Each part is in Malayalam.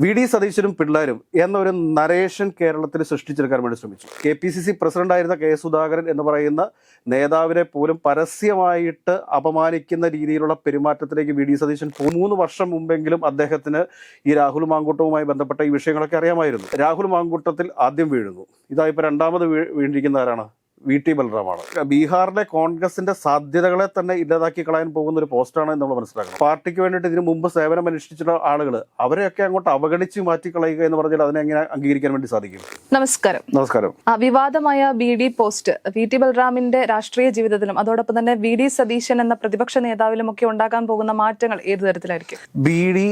വി ഡി സതീശനും പിള്ളേരും എന്നൊരു നരേഷൻ കേരളത്തിൽ സൃഷ്ടിച്ചെടുക്കാൻ വേണ്ടി ശ്രമിച്ചു. കെ പി സി സി പ്രസിഡന്റായിരുന്ന കെ സുധാകരൻ എന്ന് പറയുന്ന നേതാവിനെ പോലും പരസ്യമായിട്ട് അപമാനിക്കുന്ന രീതിയിലുള്ള പെരുമാറ്റത്തിലേക്ക് വി ഡി സതീശൻ മൂന്ന് വർഷം മുമ്പെങ്കിലും അദ്ദേഹത്തിന് ഈ രാഹുൽ മാങ്കൂട്ടവുമായി ബന്ധപ്പെട്ട ഈ വിഷയങ്ങളൊക്കെ അറിയാമായിരുന്നു. രാഹുൽ മാങ്കൂട്ടത്തിൽ ആദ്യം വീഴുന്നു. ഇതായിപ്പോൾ രണ്ടാമത് വീ- വീണിരിക്കുന്ന ആരാണ് വി ടി ബലറാമാണ് ബീഹാറിലെ കോൺഗ്രസിന്റെ സാധ്യതകളെ തന്നെ ഇല്ലാതാക്കി കളയാൻ പോകുന്ന ഒരു പോസ്റ്റാണ് നമ്മൾ മനസ്സിലാക്കുന്നത് പാർട്ടിക്ക് വേണ്ടിയിട്ട് ഇതിനു മുമ്പ് സേവനം അനുഷ്ഠിച്ചിട്ടുള്ള ആളുകൾ അവരെയൊക്കെ അങ്ങോട്ട് അവഗണിച്ച് മാറ്റി കളയുക എന്ന് പറഞ്ഞാൽ അതിനെ എങ്ങനെ അംഗീകരിക്കാൻ വേണ്ടി സാധിക്കും? നമസ്കാരം. നമസ്കാരം. വിവാദമായ B D post V T ബൽറാമിന്റെ രാഷ്ട്രീയ ജീവിതത്തിലും അതോടൊപ്പം തന്നെ വി ഡി സതീശൻ എന്ന പ്രതിപക്ഷ നേതാവിലും ഒക്കെ ഉണ്ടാകാൻ പോകുന്ന മാറ്റങ്ങൾ ഏത് തരത്തിലായിരിക്കും? Beedi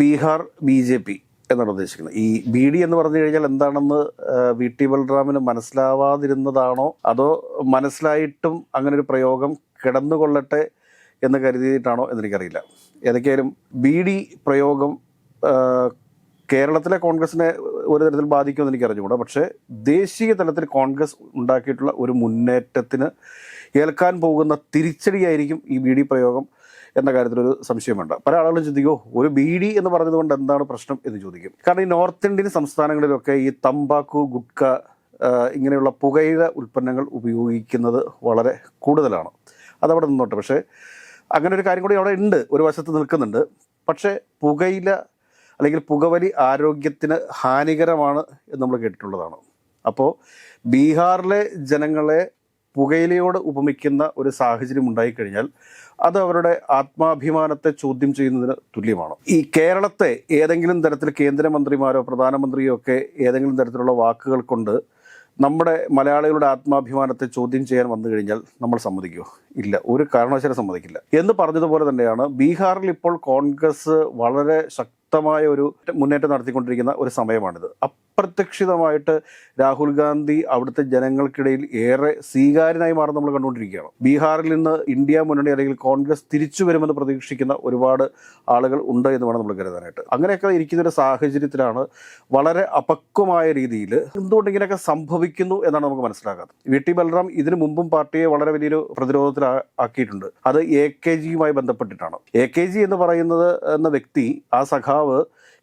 Bihar B J P. എന്നാണ് ഉദ്ദേശിക്കുന്നത്. ഈ ബി ഡി എന്ന് പറഞ്ഞു കഴിഞ്ഞാൽ എന്താണെന്ന് വി ടി ബൽറാമിന് മനസ്സിലാവാതിരുന്നതാണോ? അതോ മനസ്സിലായിട്ടും അങ്ങനെ ഒരു പ്രയോഗം കിടന്നുകൊള്ളട്ടെ എന്ന് കരുതിയിട്ടാണോ എന്നെനിക്കറിയില്ല. ഏതൊക്കെയായാലും ബി ഡി പ്രയോഗം കേരളത്തിലെ കോൺഗ്രസിനെ ഒരു തരത്തിൽ ബാധിക്കുമെന്ന് എനിക്ക് അറിഞ്ഞുകൂടാ പക്ഷേ ദേശീയ തലത്തിൽ കോൺഗ്രസ് ഉണ്ടാക്കിയിട്ടുള്ള ഒരു മുന്നേറ്റത്തിന് ഏൽക്കാൻ പോകുന്ന തിരിച്ചടിയായിരിക്കും ഈ ബി ഡി പ്രയോഗം. എന്ന കാര്യത്തിലൊരു സംശയമുണ്ട്. പല ആളുകളും ചിന്തിക്കോ ഒരു ബി ഡി എന്ന് പറഞ്ഞതുകൊണ്ട് എന്താണ് പ്രശ്നം എന്ന് ചോദിക്കും. കാരണം ഈ നോർത്ത് ഇന്ത്യൻ സംസ്ഥാനങ്ങളിലൊക്കെ ഈ തമ്പാക്കു ഗുഡ്ക ഇങ്ങനെയുള്ള പുകയില ഉൽപ്പന്നങ്ങൾ ഉപയോഗിക്കുന്നത് വളരെ കൂടുതലാണ്. അതവിടെ നിന്നോട്ടെ. പക്ഷേ അങ്ങനെ ഒരു കാര്യം കൂടി അവിടെ ഉണ്ട്. ഒരു വശത്ത് നിൽക്കുന്നുണ്ട്. പക്ഷേ പുകയില അല്ലെങ്കിൽ പുകവലി ആരോഗ്യത്തിന് ഹാനികരമാണ് എന്ന് നമ്മൾ കേട്ടിട്ടുള്ളതാണ്. അപ്പോൾ ബീഹാറിലെ ജനങ്ങളെ പുകയിലയോട് ഉപമിക്കുന്ന ഒരു സാഹചര്യം ഉണ്ടായിക്കഴിഞ്ഞാൽ അത് അവരുടെ ആത്മാഭിമാനത്തെ ചോദ്യം ചെയ്യുന്നതിന് തുല്യമാണ്. ഈ കേരളത്തെ ഏതെങ്കിലും തരത്തിൽ കേന്ദ്രമന്ത്രിമാരോ പ്രധാനമന്ത്രിയോ ഒക്കെ ഏതെങ്കിലും തരത്തിലുള്ള വാക്കുകൾ കൊണ്ട് നമ്മുടെ മലയാളികളുടെ ആത്മാഭിമാനത്തെ ചോദ്യം ചെയ്യാൻ വന്നു കഴിഞ്ഞാൽ നമ്മൾ സമ്മതിക്കുമോ ഇല്ല ഒരു കാരണവശാലും സമ്മതിക്കില്ല. എന്ന് പറഞ്ഞതുപോലെ തന്നെയാണ് ബീഹാറിൽ ഇപ്പോൾ കോൺഗ്രസ് വളരെ ശക്തമായ ഒരു മുന്നേറ്റം നടത്തിക്കൊണ്ടിരിക്കുന്ന ഒരു സമയമാണിത്. അപ്രത്യക്ഷിതമായിട്ട് രാഹുൽ ഗാന്ധി അവിടുത്തെ ജനങ്ങൾക്കിടയിൽ ഏറെ സ്വീകാര്യനായി മാറുന്ന നമ്മൾ കണ്ടുകൊണ്ടിരിക്കുകയാണ്. ബീഹാറിൽ നിന്ന് ഇന്ത്യ മുന്നണി അല്ലെങ്കിൽ കോൺഗ്രസ് തിരിച്ചു വരുമെന്ന് പ്രതീക്ഷിക്കുന്ന ഒരുപാട് ആളുകൾ ഉണ്ട് എന്ന് വേണം നമ്മൾ കരുതാനായിട്ട്. അങ്ങനെയൊക്കെ ഇരിക്കുന്ന ഒരു സാഹചര്യത്തിലാണ് വളരെ അപക്വമായ രീതിയിൽ എന്തുകൊണ്ട് ഇങ്ങനെയൊക്കെ സംഭവിക്കുന്നു എന്നാണ് നമുക്ക് മനസ്സിലാക്കാത്തത് വി ടി ബലറാം ഇതിനു മുമ്പും പാർട്ടിയെ വളരെ വലിയൊരു പ്രതിരോധത്തിൽ ആക്കിയിട്ടുണ്ട്. അത് എ കെ ജിയുമായി ബന്ധപ്പെട്ടിട്ടാണ്. എ കെ ജി എന്ന് പറയുന്നത് എന്ന വ്യക്തി ആ സഖാവ്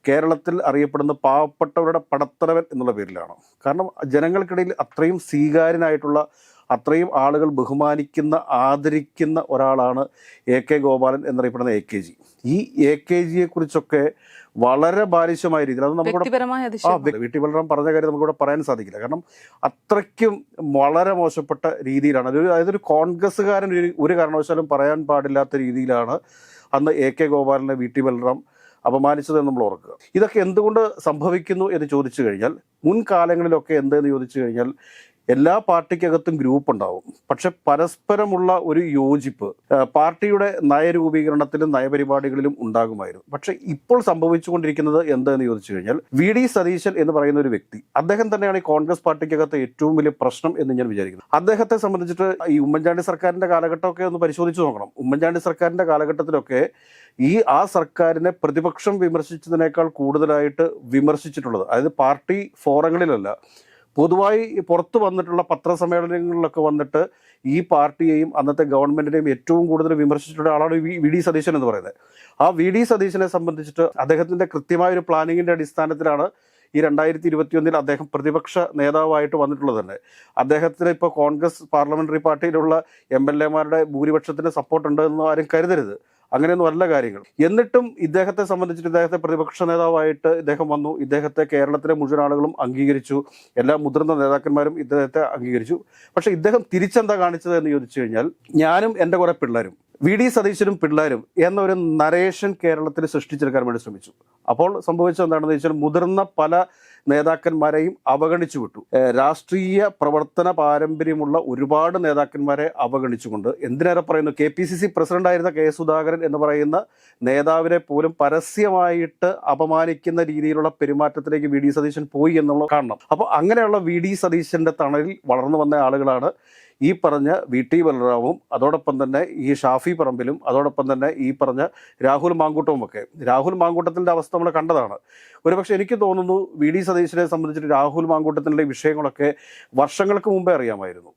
കേരളത്തിൽ അറിയപ്പെടുന്ന പാവപ്പെട്ടവരുടെ പടത്തലവൻ എന്നുള്ള പേരിലാണ്. കാരണം ജനങ്ങൾക്കിടയിൽ അത്രയും സ്വീകാര്യനായിട്ടുള്ള അത്രയും ആളുകൾ ബഹുമാനിക്കുന്ന ആദരിക്കുന്ന ഒരാളാണ് എ കെ ഗോപാലൻ എന്നറിയപ്പെടുന്ന എ കെ ജി. ഈ എ കെ ജിയെ കുറിച്ചൊക്കെ വളരെ ബാലിശമായ രീതിയിൽ അത് നമുക്ക് ആ വീട്ടിൽ ബലറാം പറഞ്ഞ കാര്യം നമുക്കിവിടെ പറയാൻ സാധിക്കില്ല. കാരണം അത്രയ്ക്കും വളരെ മോശപ്പെട്ട രീതിയിലാണ്. അതൊരു അതായത് ഒരു കോൺഗ്രസ്സുകാരൻ ഒരു കാരണവശാലും പറയാൻ പാടില്ലാത്ത രീതിയിലാണ് അന്ന് എ കെ ഗോപാലിനെ വീട്ടിൽ ടി ബലറാം അപമാനിച്ചത് നമ്മൾ ഓർക്കുക. ഇതൊക്കെ എന്തുകൊണ്ട് സംഭവിക്കുന്നു എന്ന് ചോദിച്ചു കഴിഞ്ഞാൽ മുൻകാലങ്ങളിലൊക്കെ എന്തെന്ന് ചോദിച്ചു കഴിഞ്ഞാൽ എല്ലാ പാർട്ടിക്കകത്തും ഗ്രൂപ്പ് ഉണ്ടാവും പക്ഷെ പരസ്പരമുള്ള ഒരു യോജിപ്പ് പാർട്ടിയുടെ നയരൂപീകരണത്തിലും നയപരിപാടികളിലും ഉണ്ടാകുമായിരുന്നു. പക്ഷെ ഇപ്പോൾ സംഭവിച്ചുകൊണ്ടിരിക്കുന്നത് എന്തെന്ന് ചോദിച്ചു കഴിഞ്ഞാൽ വി ഡി സതീശൻ എന്ന് പറയുന്ന ഒരു വ്യക്തി അദ്ദേഹം തന്നെയാണ് ഈ കോൺഗ്രസ് പാർട്ടിക്കകത്ത് ഏറ്റവും വലിയ പ്രശ്നം എന്ന് ഞാൻ വിചാരിക്കുന്നു. അദ്ദേഹത്തെ സംബന്ധിച്ചിട്ട് ഈ ഉമ്മൻചാണ്ടി സർക്കാരിന്റെ കാലഘട്ടമൊക്കെ ഒന്ന് പരിശോധിച്ചു നോക്കണം. ഉമ്മൻചാണ്ടി സർക്കാരിന്റെ കാലഘട്ടത്തിലൊക്കെ ഈ ആ സർക്കാരിനെ പ്രതിപക്ഷം വിമർശിച്ചതിനേക്കാൾ കൂടുതലായിട്ട് വിമർശിച്ചിട്ടുള്ളത് അതായത് പാർട്ടി ഫോറങ്ങളിലല്ല പൊതുവായി പുറത്ത് വന്നിട്ടുള്ള പത്രസമ്മേളനങ്ങളിലൊക്കെ വന്നിട്ട് ഈ പാർട്ടിയെയും അന്നത്തെ ഗവൺമെന്റിനെയും ഏറ്റവും കൂടുതൽ വിമർശിച്ചിട്ടുള്ള ആളാണ് വി ഡി സതീശൻ എന്ന് പറയുന്നത്. ആ വി ഡി സതീശനെ സംബന്ധിച്ചിട്ട് അദ്ദേഹത്തിന്റെ കൃത്യമായ ഒരു പ്ലാനിങ്ങിന്റെ അടിസ്ഥാനത്തിലാണ് ഈ രണ്ടായിരത്തി ഇരുപത്തിയൊന്നിൽ അദ്ദേഹം പ്രതിപക്ഷ നേതാവായിട്ട് വന്നിട്ടുള്ളത് തന്നെ. അദ്ദേഹത്തിന് ഇപ്പോൾ കോൺഗ്രസ് പാർലമെന്ററി പാർട്ടിയിലുള്ള എം എൽ എമാരുടെ ഭൂരിപക്ഷത്തിന് സപ്പോർട്ട് ഉണ്ടെന്ന് ആരും കരുതരുത്. അങ്ങനെയൊന്നും അല്ല കാര്യങ്ങൾ. എന്നിട്ടും ഇദ്ദേഹത്തെ സംബന്ധിച്ചിട്ട് ഇദ്ദേഹത്തെ പ്രതിപക്ഷ നേതാവായിട്ട് ഇദ്ദേഹം വന്നു. ഇദ്ദേഹത്തെ കേരളത്തിലെ മുഴുവൻ ആളുകളും അംഗീകരിച്ചു. എല്ലാ മുതിർന്ന നേതാക്കന്മാരും ഇദ്ദേഹത്തെ അംഗീകരിച്ചു. പക്ഷെ ഇദ്ദേഹം തിരിച്ചെന്താ കാണിച്ചത് എന്ന് ചോദിച്ചു കഴിഞ്ഞാൽ ഞാനും എന്റെ കുറെ പിള്ളേരും വി ഡി സതീശനും പിള്ളേരും എന്നൊരു നരേഷൻ കേരളത്തിൽ സൃഷ്ടിച്ചെടുക്കാൻ വേണ്ടി ശ്രമിച്ചു. അപ്പോൾ സംഭവിച്ചത് എന്താണെന്ന് വെച്ചാൽ മുതിർന്ന പല നേതാക്കന്മാരെയും അവഗണിച്ചു വിട്ടു. രാഷ്ട്രീയ പ്രവർത്തന പാരമ്പര്യമുള്ള ഒരുപാട് നേതാക്കന്മാരെ അവഗണിച്ചുകൊണ്ട് എന്തിനേറെ പറയുന്നു? കെ പി സി സി പ്രസിഡന്റായിരുന്ന കെ സുധാകരൻ എന്ന് പറയുന്ന നേതാവിനെ പോലും പരസ്യമായിട്ട് അപമാനിക്കുന്ന രീതിയിലുള്ള പെരുമാറ്റത്തിലേക്ക് വി ഡി സതീശൻ പോയി എന്നുള്ള കാണണം അപ്പോൾ അങ്ങനെയുള്ള വി ഡി സതീശന്റെ തണലിൽ വളർന്നു വന്ന ആളുകളാണ് ഈ പറഞ്ഞ വി ടി ബലറാമും അതോടൊപ്പം തന്നെ ഈ ഷാഫി പറമ്പിലും അതോടൊപ്പം തന്നെ ഈ പറഞ്ഞ രാഹുൽ മാങ്കൂട്ടവും ഒക്കെ രാഹുൽ മാങ്കൂട്ടത്തിന്റെ അവസ്ഥ നമ്മൾ കണ്ടതാണ്. ഒരുപക്ഷെ എനിക്ക് തോന്നുന്നു വി ഡി സതീശനെ സംബന്ധിച്ചിട്ട് രാഹുൽ മാങ്കൂട്ടത്തിന്റെ വിഷയങ്ങളൊക്കെ വർഷങ്ങൾക്ക് മുമ്പേ അറിയാമായിരുന്നു.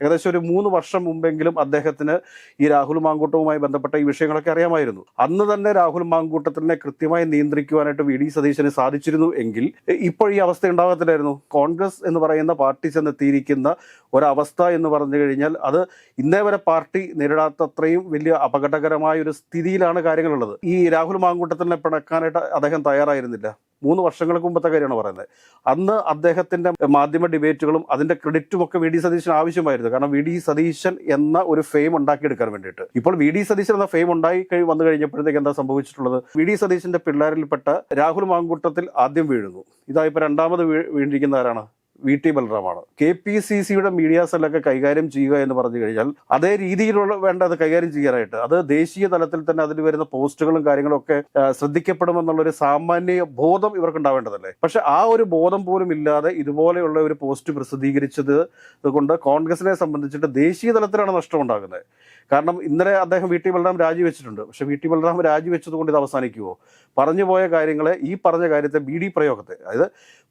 ഏകദേശം ഒരു മൂന്ന് വർഷം മുമ്പെങ്കിലും അദ്ദേഹത്തിന് ഈ രാഹുൽ മാങ്കൂട്ടവുമായി ബന്ധപ്പെട്ട ഈ വിഷയങ്ങളൊക്കെ അറിയാമായിരുന്നു. അന്ന് തന്നെ രാഹുൽ മാങ്കൂട്ടത്തിനെ കൃത്യമായി നിയന്ത്രിക്കുവാനായിട്ട് വി ഡി സതീശന് സാധിച്ചിരുന്നു എങ്കിൽ ഇപ്പോൾ ഈ അവസ്ഥ ഉണ്ടാകത്തില്ലായിരുന്നു. കോൺഗ്രസ് എന്ന് പറയുന്ന പാർട്ടി ചെന്നെത്തിയിരിക്കുന്ന ഒരവസ്ഥ എന്ന് പറഞ്ഞു കഴിഞ്ഞാൽ അത് ഇന്നേ വരെ പാർട്ടി നേരിടാത്തത്രയും വലിയ അപകടകരമായ ഒരു സ്ഥിതിയിലാണ് കാര്യങ്ങളുള്ളത്. ഈ രാഹുൽ മാങ്കൂട്ടത്തിനെ പിണക്കാനായിട്ട് അദ്ദേഹം തയ്യാറായിരുന്നില്ല. മൂന്ന് വർഷങ്ങൾക്ക് മുമ്പത്തെ കാര്യമാണ് പറയുന്നത്. അന്ന് അദ്ദേഹത്തിന്റെ മാധ്യമ ഡിബേറ്റുകളും അതിന്റെ ക്രെഡിറ്റും ഒക്കെ വി ഡി സതീശൻ ആവശ്യമായിരുന്നു. കാരണം വി ഡി സതീശൻ എന്ന ഒരു ഫെയിം ഉണ്ടാക്കിയെടുക്കാൻ വേണ്ടിയിട്ട്. ഇപ്പോൾ വി ഡി സതീശൻ എന്ന ഫെയിം ഉണ്ടായി കഴി വന്നു കഴിഞ്ഞപ്പോഴത്തേക്ക് എന്താ സംഭവിച്ചിട്ടുള്ളത്? വി ഡി സതീശന്റെ പിള്ളേരിൽപ്പെട്ട രാഹുൽ മാങ്കൂട്ടത്തിൽ ആദ്യം വീഴുന്നു. ഇതായിപ്പോൾ രണ്ടാമത് വീ- വീണിരിക്കുന്ന ആരാണ്? വി ടി ബലറാമാണ് കെ പി സി സിയുടെ മീഡിയ സെല്ലൊക്കെ കൈകാര്യം ചെയ്യുക എന്ന് പറഞ്ഞു കഴിഞ്ഞാൽ അതേ രീതിയിലുള്ള വേണ്ട അത് കൈകാര്യം ചെയ്യാനായിട്ട്. അത് ദേശീയ തലത്തിൽ തന്നെ അതിൽ വരുന്ന പോസ്റ്റുകളും കാര്യങ്ങളും ഒക്കെ ശ്രദ്ധിക്കപ്പെടുമെന്നുള്ള ഒരു സാമാന്യ ബോധം ഇവർക്ക് ഉണ്ടാവേണ്ടതല്ലേ പക്ഷെ ആ ഒരു ബോധം പോലും ഇല്ലാതെ ഇതുപോലെയുള്ള ഒരു പോസ്റ്റ് പ്രസിദ്ധീകരിച്ചത് കൊണ്ട് കോൺഗ്രസിനെ സംബന്ധിച്ചിട്ട് ദേശീയ തലത്തിലാണ് നഷ്ടം ഉണ്ടാകുന്നത് കാരണം ഇന്നലെ അദ്ദേഹം വി ടി ബലറാം രാജിവെച്ചിട്ടുണ്ട്. പക്ഷെ വി ടി ബലറാം രാജിവെച്ചത് കൊണ്ട് ഇത് അവസാനിക്കുമോ പറഞ്ഞു പോയ കാര്യങ്ങളെ ഈ പറഞ്ഞ കാര്യത്തെ ബി ഡി പ്രയോഗത്തെ അതായത്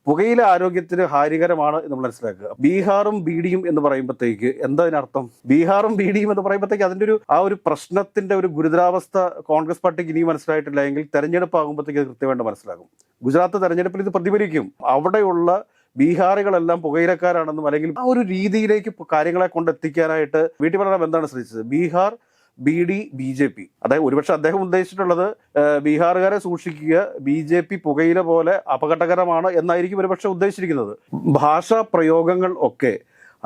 പുകയില ആരോഗ്യത്തിന് ഹാനികരമാണ് എന്ന് മനസ്സിലാക്കുക. ബീഹാറും ബീഡിയും എന്ന് പറയുമ്പോഴത്തേക്ക് എന്താ അതിനർത്ഥം ബീഹാറും ബീഡിയും എന്ന് പറയുമ്പോഴത്തേക്ക് അതിന്റെ ഒരു ആ ഒരു പ്രശ്നത്തിന്റെ ഒരു ഗുരുതരാവസ്ഥ കോൺഗ്രസ് പാർട്ടിക്ക് ഇനിയും മനസ്സിലായിട്ടില്ല എങ്കിൽ തെരഞ്ഞെടുപ്പ് ആകുമ്പോഴത്തേക്ക് കൃത്യമായിട്ട് മനസ്സിലാകും. ഗുജറാത്ത് തെരഞ്ഞെടുപ്പിൽ ഇത് പ്രതിഫലിക്കും. അവിടെയുള്ള ബീഹാറികളെല്ലാം പുകയിലക്കാരാണെന്നും അല്ലെങ്കിൽ ആ ഒരു രീതിയിലേക്ക് കാര്യങ്ങളെ കൊണ്ടെത്തിക്കാനായിട്ട് വീട്ടിൽ പറയാൻ എന്താണ് ശ്രദ്ധിച്ചത്? Bihar beedi B J P. അതായത് ഒരുപക്ഷെ അദ്ദേഹം ഉദ്ദേശിച്ചിട്ടുള്ളത് ബീഹാറുകാരെ സൂക്ഷിക്കുക ബി ജെ പി പുകയില പോലെ അപകടകരമാണ് എന്നായിരിക്കും ഒരുപക്ഷെ ഉദ്ദേശിച്ചിരിക്കുന്നത്. ഭാഷാ പ്രയോഗങ്ങൾ ഒക്കെ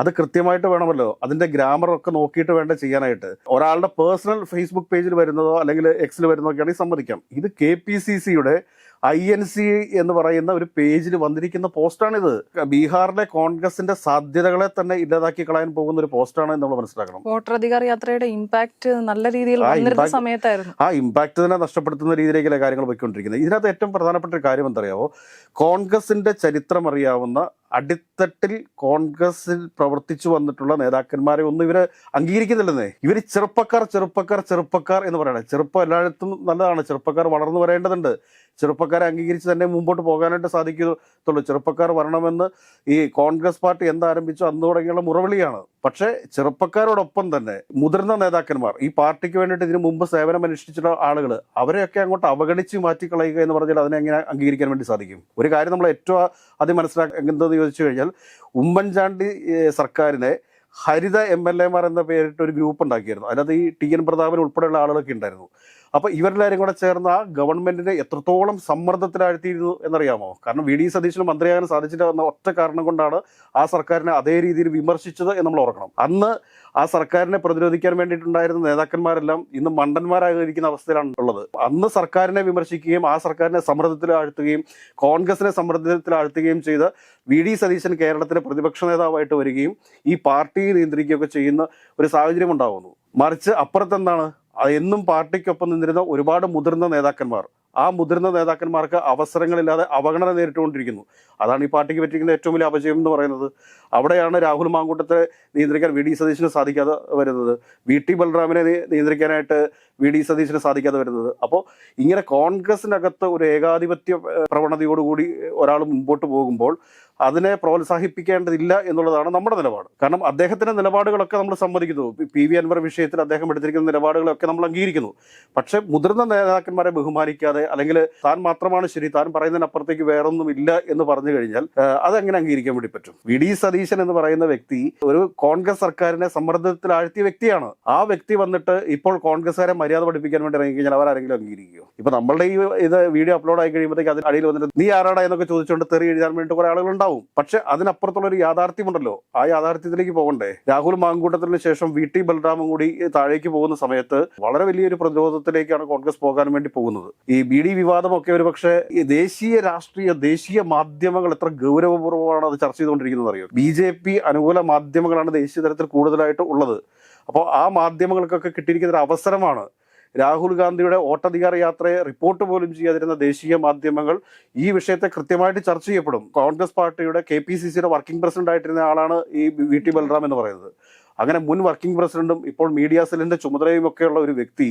അത് കൃത്യമായിട്ട് വേണമല്ലോ. അതിന്റെ ഗ്രാമർ ഒക്കെ നോക്കിയിട്ട് വേണ്ട ചെയ്യാനായിട്ട്. ഒരാളുടെ പേഴ്സണൽ ഫേസ്ബുക്ക് പേജിൽ വരുന്നതോ അല്ലെങ്കിൽ എക്സിൽ വരുന്നതോ ഒക്കെയാണെങ്കിൽ സമ്മതിക്കാം. ഇത് കെ പി സി സിയുടെ ഐ എൻ സി എന്ന് പറയുന്ന ഒരു പേജിൽ വന്നിരിക്കുന്ന പോസ്റ്റാണിത്. ബീഹാറിലെ കോൺഗ്രസിന്റെ സാധ്യതകളെ തന്നെ ഇല്ലാതാക്കി കളയാൻ പോകുന്ന ഒരു പോസ്റ്റാണ് നമ്മൾ മനസ്സിലാക്കണം. വോട്ടർ അധികാർ യാത്രയുടെ ഇമ്പാക്ട് നല്ല രീതിയിൽ സമയത്തായിരുന്നു. ആ ഇമ്പാക്ട് തന്നെ നഷ്ടപ്പെടുത്തുന്ന രീതിയിലേക്കുള്ള കാര്യങ്ങൾ പോയിക്കൊണ്ടിരിക്കുന്നത്. ഇതിനകത്ത് ഏറ്റവും പ്രധാനപ്പെട്ട ഒരു കാര്യം എന്തറിയാവോ കോൺഗ്രസിന്റെ ചരിത്രം അറിയാവുന്ന അടിത്തട്ടിൽ കോൺഗ്രസിൽ പ്രവർത്തിച്ചു വന്നിട്ടുള്ള നേതാക്കന്മാരെ ഒന്നും ഇവർ അംഗീകരിക്കുന്നില്ലെന്നേ. ഇവർ ചെറുപ്പക്കാർ ചെറുപ്പക്കാർ ചെറുപ്പക്കാർ എന്ന് പറയണേ. ചെറുപ്പം എല്ലായിടത്തും നല്ലതാണ്. ചെറുപ്പക്കാർ വളർന്നു വരേണ്ടതുണ്ട്. ചെറുപ്പക്കാരെ അംഗീകരിച്ച് തന്നെ മുമ്പോട്ട് പോകാനായിട്ട് സാധിക്കത്തുള്ളൂ. ചെറുപ്പക്കാർ വരണമെന്ന് ഈ കോൺഗ്രസ് പാർട്ടി എന്താരംഭിച്ചോ അന്ന് തുടങ്ങിയുള്ള മുറവിളിയാണ്. പക്ഷേ ചെറുപ്പക്കാരോടൊപ്പം തന്നെ മുതിർന്ന നേതാക്കന്മാർ ഈ പാർട്ടിക്ക് വേണ്ടിയിട്ട് ഇതിനു മുമ്പ് സേവനം അനുഷ്ഠിച്ചിട്ടുള്ള ആളുകൾ അവരെയൊക്കെ അങ്ങോട്ട് അവഗണിച്ച് മാറ്റിക്കളയുക എന്ന് പറഞ്ഞാൽ അതിനെ എങ്ങനെ അംഗീകരിക്കാൻ വേണ്ടി സാധിക്കും? ഒരു കാര്യം നമ്മൾ ഏറ്റവും ആദ്യം മനസ്സിലാക്കുന്നതെന്ന് ചോദിച്ചു കഴിഞ്ഞാൽ ഉമ്മൻചാണ്ടി സർക്കാരിനെ ഹരിത എം എൽ എമാർ എന്ന പേരിട്ട് ഒരു ഗ്രൂപ്പ് ഉണ്ടാക്കിയിരുന്നു അതിനകത്ത് ഈ ടി എൻ പ്രതാപൻ ഉൾപ്പെടെയുള്ള ആളുകളൊക്കെ ഉണ്ടായിരുന്നു. അപ്പൊ ഇവരെല്ലാവരും കൂടെ ചേർന്ന് ആ ഗവൺമെന്റിനെ എത്രത്തോളം സമ്മർദ്ദത്തിലാഴ്ത്തിയിരുന്നു എന്നറിയാമോ? കാരണം വി ഡി സതീശന് മന്ത്രിയാകാൻ സാധിച്ചില്ല എന്ന ഒറ്റ കാരണം കൊണ്ടാണ് ആ സർക്കാരിനെ അതേ രീതിയിൽ വിമർശിച്ചത് എന്ന് നമ്മൾ ഓർക്കണം. അന്ന് ആ സർക്കാരിനെ പ്രതിരോധിക്കാൻ വേണ്ടിയിട്ടുണ്ടായിരുന്ന നേതാക്കന്മാരെല്ലാം ഇന്ന് മണ്ടന്മാരായിരിക്കുന്ന അവസ്ഥയിലാണ് ഉള്ളത്. അന്ന് സർക്കാരിനെ വിമർശിക്കുകയും ആ സർക്കാരിനെ സമ്മർദ്ദത്തിലാഴ്ത്തുകയും കോൺഗ്രസിനെ സമ്മർദ്ദത്തിലാഴ്ത്തുകയും ചെയ്ത് വി ഡി സതീശൻ കേരളത്തിലെ പ്രതിപക്ഷ നേതാവായിട്ട് വരികയും ഈ പാർട്ടിയെ നിയന്ത്രിക്കുകയൊക്കെ ചെയ്യുന്ന ഒരു സാഹചര്യം ഉണ്ടാകുന്നു മറിച്ച് അപ്പുറത്തെന്താണ്? എന്നും പാർട്ടിക്കൊപ്പം നിന്നിരുന്ന ഒരുപാട് മുതിർന്ന നേതാക്കന്മാർ. ആ മുതിർന്ന നേതാക്കന്മാർക്ക് അവസരങ്ങളില്ലാതെ അവഗണന നേരിട്ടുകൊണ്ടിരിക്കുന്നു. അതാണ് ഈ പാർട്ടിക്ക് പറ്റിയിരിക്കുന്ന ഏറ്റവും വലിയ അപജയം എന്ന് പറയുന്നത്. അവിടെയാണ് രാഹുൽ മാങ്കൂട്ടത്തെ നിയന്ത്രിക്കാൻ വി ഡി സതീശന് സാധിക്കാതെ വരുന്നത്. വി ടി ബലറാമിനെ നിയന്ത്രിക്കാനായിട്ട് വി ഡി സതീശന് സാധിക്കാതെ വരുന്നത്. അപ്പോൾ ഇങ്ങനെ കോൺഗ്രസിനകത്ത് ഒരു ഏകാധിപത്യ പ്രവണതയോടുകൂടി ഒരാൾ മുമ്പോട്ട് പോകുമ്പോൾ അതിനെ പ്രോത്സാഹിപ്പിക്കേണ്ടതില്ല എന്നുള്ളതാണ് നമ്മുടെ നിലപാട്. കാരണം അദ്ദേഹത്തിന്റെ നിലപാടുകളൊക്കെ നമ്മൾ സമ്മതിക്കുന്നു. പി- വി അൻവർ വിഷയത്തിൽ അദ്ദേഹം എടുത്തിരിക്കുന്ന നിലപാടുകളൊക്കെ നമ്മൾ അംഗീകരിക്കുന്നു. പക്ഷേ മുതിർന്ന നേതാക്കന്മാരെ ബഹുമാനിക്കാതെ അല്ലെങ്കിൽ താൻ മാത്രമാണ് ശരി താൻ പറയുന്നതിനപ്പുറത്തേക്ക് വേറൊന്നും ഇല്ല എന്ന് പറഞ്ഞു കഴിഞ്ഞാൽ അതെങ്ങനെ അംഗീകരിക്കാൻ വേണ്ടി പറ്റും? വി ഡി സതീശൻ എന്ന് പറയുന്ന വ്യക്തി ഒരു കോൺഗ്രസ് സർക്കാരിനെ സമ്മർദ്ദത്തിലാഴ്ത്തിയ വ്യക്തിയാണ്. ആ വ്യക്തി വന്നിട്ട് ഇപ്പോൾ കോൺഗ്രസ്സുകാരെ മര്യാദ പഠിപ്പിക്കാൻ വേണ്ടി ഇറങ്ങി കഴിഞ്ഞാൽ അവരാരെങ്കിലും അംഗീകരിക്കുമോ ഇപ്പൊ നമ്മളുടെ ഈ ഇത് വീഡിയോ അപ്ലോഡ് ആയി കഴിയുമ്പോഴത്തേക്ക് അതിന് അടിയിൽ വന്നിട്ട് നീ ആരാടാ എന്നൊക്കെ ചോദിച്ചുകൊണ്ട് തെറി എഴുതാൻ വേണ്ടി കുറെ ആളുകൾ ഉണ്ടാവും. പക്ഷെ അതിനപ്പുറത്തുള്ള ഒരു യാഥാർത്ഥ്യമുണ്ടല്ലോ. ആ യാഥാർത്ഥ്യത്തിലേക്ക് പോകണ്ടേ. രാഹുൽ മാങ്കൂട്ടത്തിന് ശേഷം വി ടി ബലറാമും കൂടി താഴേക്ക് പോകുന്ന സമയത്ത് വളരെ വലിയൊരു പ്രതിരോധത്തിലേക്കാണ് കോൺഗ്രസ് പോകാൻ വേണ്ടി പോകുന്നത്. ഈ ബി ഡി വിവാദമൊക്കെ ഒരു പക്ഷേ ദേശീയ രാഷ്ട്രീയ ദേശീയ മാധ്യമങ്ങൾ എത്ര ഗൗരവപൂർവമാണ് അത് ചർച്ച ചെയ്തുകൊണ്ടിരിക്കുന്നത് അറിയോ? ബി ജെ പി അനുകൂല മാധ്യമങ്ങളാണ് ദേശീയ തലത്തിൽ കൂടുതലായിട്ട് ഉള്ളത്. അപ്പോൾ ആ മാധ്യമങ്ങൾക്കൊക്കെ കിട്ടിയിരിക്കുന്ന ഒരു അവസരമാണ് രാഹുൽ ഗാന്ധിയുടെ വോട്ടധികാര യാത്രയെ റിപ്പോർട്ട് പോലും ചെയ്യാതിരുന്ന ദേശീയ മാധ്യമങ്ങൾ ഈ വിഷയത്തെ കൃത്യമായിട്ട് ചർച്ച ചെയ്യപ്പെടും. കോൺഗ്രസ് പാർട്ടിയുടെ കെ പി സി സിയുടെ വർക്കിംഗ് പ്രസിഡന്റ് ആയിട്ടിരുന്ന ആളാണ് ഈ വി ടി ബൽറാം എന്ന് പറയുന്നത്. അങ്ങനെ മുൻ വർക്കിംഗ് പ്രസിഡന്റും ഇപ്പോൾ മീഡിയ സെല്ലിന്റെ ചുമതലയും ഒക്കെയുള്ള ഒരു വ്യക്തി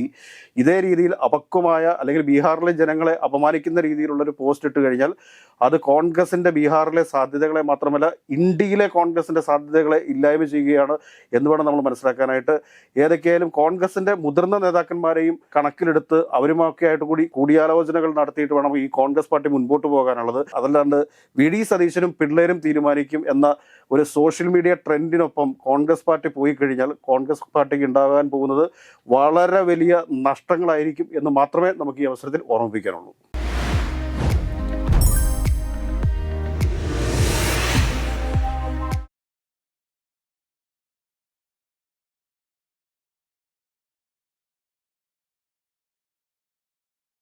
ഇതേ രീതിയിൽ അപക്വമായ അല്ലെങ്കിൽ ബീഹാറിലെ ജനങ്ങളെ അപമാനിക്കുന്ന രീതിയിലുള്ള ഒരു പോസ്റ്റ് ഇട്ട് കഴിഞ്ഞാൽ അത് കോൺഗ്രസിന്റെ ബീഹാറിലെ സാധ്യതകളെ മാത്രമല്ല ഇന്ത്യയിലെ കോൺഗ്രസിന്റെ സാധ്യതകളെ ഇല്ലായ്മ ചെയ്യുകയാണ് എന്ന് വേണം നമ്മൾ മനസ്സിലാക്കാനായിട്ട്. ഏതൊക്കെയായാലും കോൺഗ്രസിന്റെ മുതിർന്ന നേതാക്കന്മാരെയും കണക്കിലെടുത്ത് അവരുമൊക്കെ ആയിട്ട് കൂടി കൂടിയാലോചനകൾ നടത്തിയിട്ട് വേണം ഈ കോൺഗ്രസ് പാർട്ടി മുൻപോട്ട് പോകാനുള്ളത്. അതല്ലാണ്ട് വി ഡി സതീശനും പിള്ളേരും തീരുമാനിക്കും എന്ന ഒരു സോഷ്യൽ മീഡിയ ട്രെൻഡിനൊപ്പം കോൺഗ്രസ് പാർട്ടി പോയി കഴിഞ്ഞാൽ കോൺഗ്രസ് പാർട്ടിക്ക് ഉണ്ടാകാൻ പോകുന്നത് വളരെ വലിയ നഷ്ടങ്ങളായിരിക്കും എന്ന് മാത്രമേ നമുക്ക് ഈ അവസരത്തിൽ ഓർമ്മിപ്പിക്കാനുള്ളൂ.